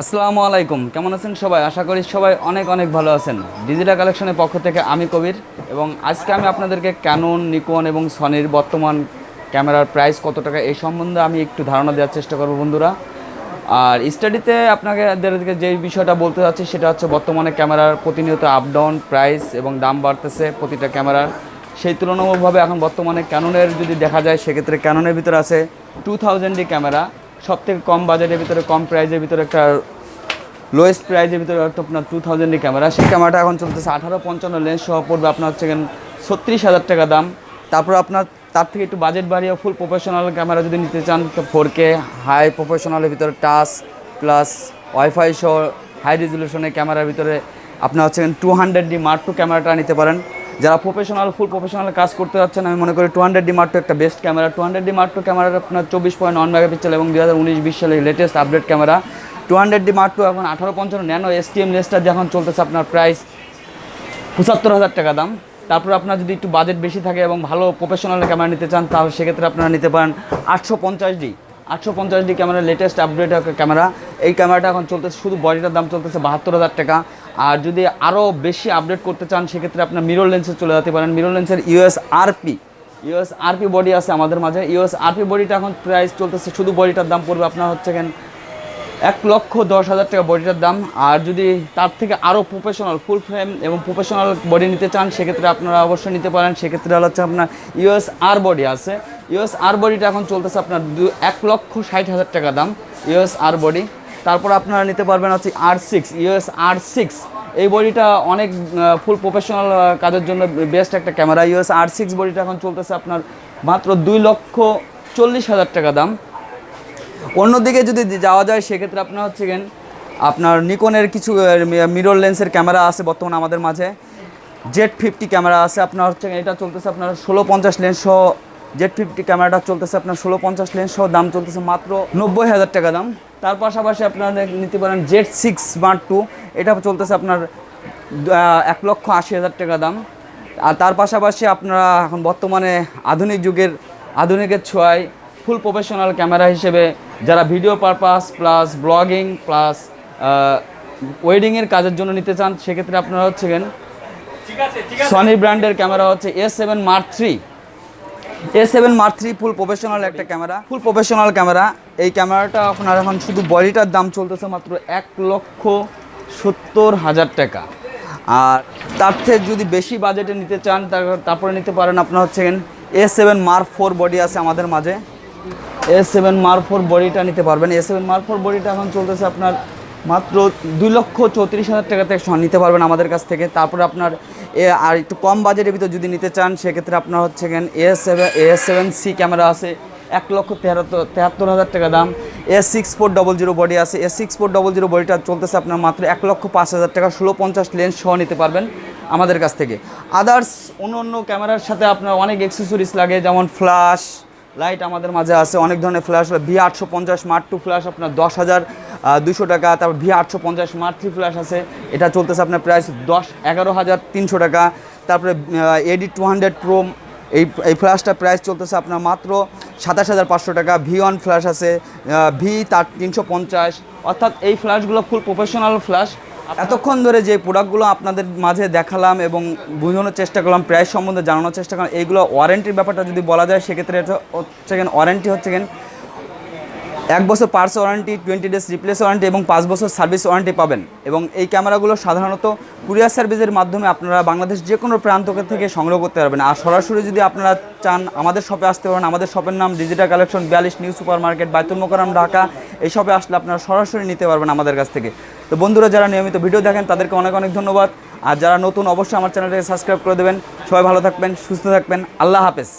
আসসালামু আলাইকুম। কেমন আছেন সবাই? আশা করি সবাই অনেক অনেক ভালো আছেন। ডিজিটাল কালেকশনের পক্ষ থেকে আমি কবির এবং আজকে আমি আপনাদেরকে ক্যানন নিকন এবং সনির বর্তমান ক্যামেরার প্রাইস কত টাকা এই সম্বন্ধে আমি একটু ধারণা দেওয়ার চেষ্টা করব বন্ধুরা। আর স্টাডিতে আপনাকে যে বিষয়টা বলতে চাচ্ছি সেটা হচ্ছে বর্তমানে ক্যামেরার প্রতিনিয়ত আপ ডাউন প্রাইস এবং দাম বাড়তেছে প্রতিটা ক্যামেরার। সেই তুলনামূলকভাবে এখন বর্তমানে ক্যাননের যদি দেখা যায়, সেক্ষেত্রে ক্যাননের ভিতরে আছে টু থাউজেন্ডি ক্যামেরা। সব থেকে কম বাজেটের ভিতরে, কম প্রাইজের ভিতরে একটা লোয়েস্ট প্রাইজের ভিতরে আপনার টু থাউজেন্ডের ক্যামেরা সেই ক্যামেরাটা এখন চলতেছে আঠারো পঞ্চান্ন লেন্স সহ পড়বে আপনার হচ্ছে ছত্রিশ হাজার টাকা দাম। তারপর আপনার, তার থেকে একটু বাজেট বাড়িয়ে ফুল প্রফেশনাল ক্যামেরা যদি নিতে চান, তো ফোর কে হাই প্রফেশনালের ভিতরে টাচ প্লাস ওয়াইফাই সহ হাই রেজলিউশনের ক্যামেরার ভিতরে আপনার হচ্ছে two hundred D mark two ক্যামেরাটা নিতে পারেন। যারা প্রফেশনাল ফুল প্রফেশনাল কাজ করতে যাচ্ছেন, আমি মনে করি টু হান্ড্রেড ডি একটা best camera two hundred D mark two ক্যামেরার আপনার চব্বিশ পয়েন্ট ওয়ান মেগাপিক্সেল এবং দু হাজার উনিশ বিশ সালের latest update camera two hundred D mark two এখন আঠারো পঞ্চান্ন ন্যানো এস টি এম লেসটা যখন চলতেছে আপনার প্রাইস পঁচাত্তর হাজার টাকা দাম। তারপর আপনার যদি একটু বাজেট বেশি থাকে এবং ভালো প্রফেশনাল ক্যামেরা নিতে চান, তাহলে সেক্ষেত্রে আপনারা নিতে পারেন আটশো পঞ্চাশ ডি আটশো পঞ্চাশ D camera latest update camera. এই ক্যামেরাটা এখন চলতেছে, শুধু বডিটার দাম চলতেছে বাহাত্তর হাজার টাকা। আর যদি আরও বেশি আপডেট করতে চান, সেক্ষেত্রে আপনার মিরর লেন্সে চলে যেতে পারেন। মিরর লেন্সের EOS RP EOS RP body আছে আমাদের মাঝে। ইউএস আরপি বডিটা এখন প্রাইস চলতেছে, শুধু বডিটার দাম পড়বে আপনার হচ্ছে কেন এক লক্ষ দশ হাজার টাকা বডিটার দাম। আর যদি তার থেকে আরও প্রফেশনাল ফুল ফ্রেম এবং প্রফেশনাল বডি নিতে চান, সেক্ষেত্রে আপনারা অবশ্যই নিতে পারেন। সেক্ষেত্রে হচ্ছে আপনার ইউএস আর বডি আছে। ইউএস আর বডিটা এখন চলতেছে আপনার দু এক লক্ষ ষাট হাজার টাকা দাম, ইউএস আর বডি। তারপর আপনারা নিতে পারবেন হচ্ছে R six EOS R six এই বডিটা অনেক ফুল প্রফেশনাল কাজের জন্য বেস্ট একটা ক্যামেরা ইউএস আর সিক্স বডিটা এখন চলতেছে আপনার মাত্র দুই লক্ষ চল্লিশ হাজার টাকা দাম। অন্যদিকে যদি যাওয়া যায়, সেক্ষেত্রে আপনার হচ্ছে আপনার নিকনের কিছু মিরর লেন্সের ক্যামেরা আছে বর্তমানে আমাদের মাঝে। জেড ফিফটি ক্যামেরা আছে, আপনার হচ্ছে এটা চলতেছে আপনার ষোলো পঞ্চাশ লেন্স সহ জেড ফিফটি ক্যামেরাটা চলতেছে আপনার ষোলো পঞ্চাশ লেন্স সহ দাম চলতেছে মাত্র নব্বই হাজার টাকা দাম। তার পাশাপাশি আপনারা নিতে পারেন জেড সিক্স স্মার্ট টু এটা চলতেছে আপনার এক লক্ষ আশি হাজার টাকা দাম। আর তার পাশাপাশি আপনারা এখন বর্তমানে আধুনিক যুগের আধুনিকের ছোঁয়ায় ফুল প্রফেশনাল ক্যামেরা হিসেবে যারা ভিডিও পারপাস প্লাস ব্লগিং প্লাস ওয়েডিংয়ের কাজের জন্য নিতে চান সেক্ষেত্রে আপনারা হচ্ছে গেন সনি ব্র্যান্ডের ক্যামেরা হচ্ছে S seven mark three A seven mark three full professional একটা ক্যামেরা ফুল প্রফেশনাল ক্যামেরা এই ক্যামেরাটা আপনার এখন শুধু বডিটার দাম চলতেছে মাত্র এক লক্ষ সত্তর হাজার টাকা। আর তার থেকে যদি বেশি বাজেটে নিতে চান তারপরে নিতে পারেন আপনার হচ্ছে A seven mark four body আছে আমাদের মাঝে। এ সেভেন মার্ক ফোর বডিটা নিতে পারবেন। এ সেভেন মার্ক ফোর বডিটা এখন চলতেছে আপনার মাত্র দুই লক্ষ চৌত্রিশ হাজার টাকা থেকে স- নিতে পারবেন আমাদের কাছ থেকে। তারপরে আপনার আর একটু কম বাজেটের ভিতর যদি নিতে চান, সেক্ষেত্রে আপনার হচ্ছে gain S seven S seven C camera আছে, এক লক্ষ তেহাত্তর তেহাত্তর হাজার টাকা দাম। A six four double zero body আছে A six four double zero বডিটা চলতেছে আপনার মাত্র এক লক্ষ পাঁচ হাজার টাকা, ষোলো পঞ্চাশ লেন্স সহ নিতে পারবেন আমাদের কাছ থেকে। আদার্স অন্য অন্য ক্যামেরার সাথে আপনার অনেক এক্সেসরিজ লাগে, যেমন ফ্ল্যাশ লাইট আমাদের মাঝে আছে, অনেক ধরনের ফ্ল্যাশ ভি আটশো পঞ্চাশ মার্ট টু ফ্ল্যাশ আপনার দশ হাজার দুশো টাকা, তারপর ভি আটশো পঞ্চাশ মার্ক থ্রি ফ্ল্যাশ আছে। এটা চলতেছে আপনার প্রাইস দশ এগারো হাজার তিনশো টাকা। তারপরে এডি টু হান্ড্রেড প্রো এই এই ফ্ল্যাশটার প্রাইস চলতেছে আপনার মাত্র সাতাশ হাজার পাঁচশো টাকা। ভি ওয়ান ফ্ল্যাশ আছে ভি তার তিনশো পঞ্চাশ। অর্থাৎ এই ফ্ল্যাশগুলো ফুল প্রফেশনাল ফ্ল্যাশ এতক্ষণ ধরে যে প্রোডাক্টগুলো আপনাদের মাঝে দেখালাম এবং বোঝানোর চেষ্টা করলাম প্রাইস সম্বন্ধে জানানোর চেষ্টা করলাম, এইগুলো ওয়ারেন্টির ব্যাপারটা যদি বলা যায়, সেক্ষেত্রে এটা হচ্ছে ওয়ারেন্টি হচ্ছে এক বছর parts warranty twenty days replace warranty এবং পাঁচ বছর সার্ভিস ওয়ারেন্টি পাবেন। এবং এই ক্যামেরাগুলো সাধারণত কুরিয়ার সার্ভিসের মাধ্যমে আপনারা বাংলাদেশ যে কোনো প্রান্ত থেকে সংগ্রহ করতে পারবেন। আর সরাসরি যদি আপনারা চান আমাদের শপে আসতে পারেন, আমাদের শপের নাম ডিজিটাল কালেকশন বিয়াল্লিশ new super market Baitul Mokarram Dhaka এই শপে আসলে আপনারা সরাসরি নিতে পারবেন আমাদের কাছ থেকে। তো বন্ধুরা, যারা নিয়মিত ভিডিও দেখেন, তাদেরকে অনেক অনেক ধন্যবাদ। আর যারা নতুন, অবশ্যই আমার চ্যানেলটাকে সাবস্ক্রাইব করে দেবেন। সবাই ভালো থাকবেন, সুস্থ থাকবেন। আল্লাহ হাফেজ।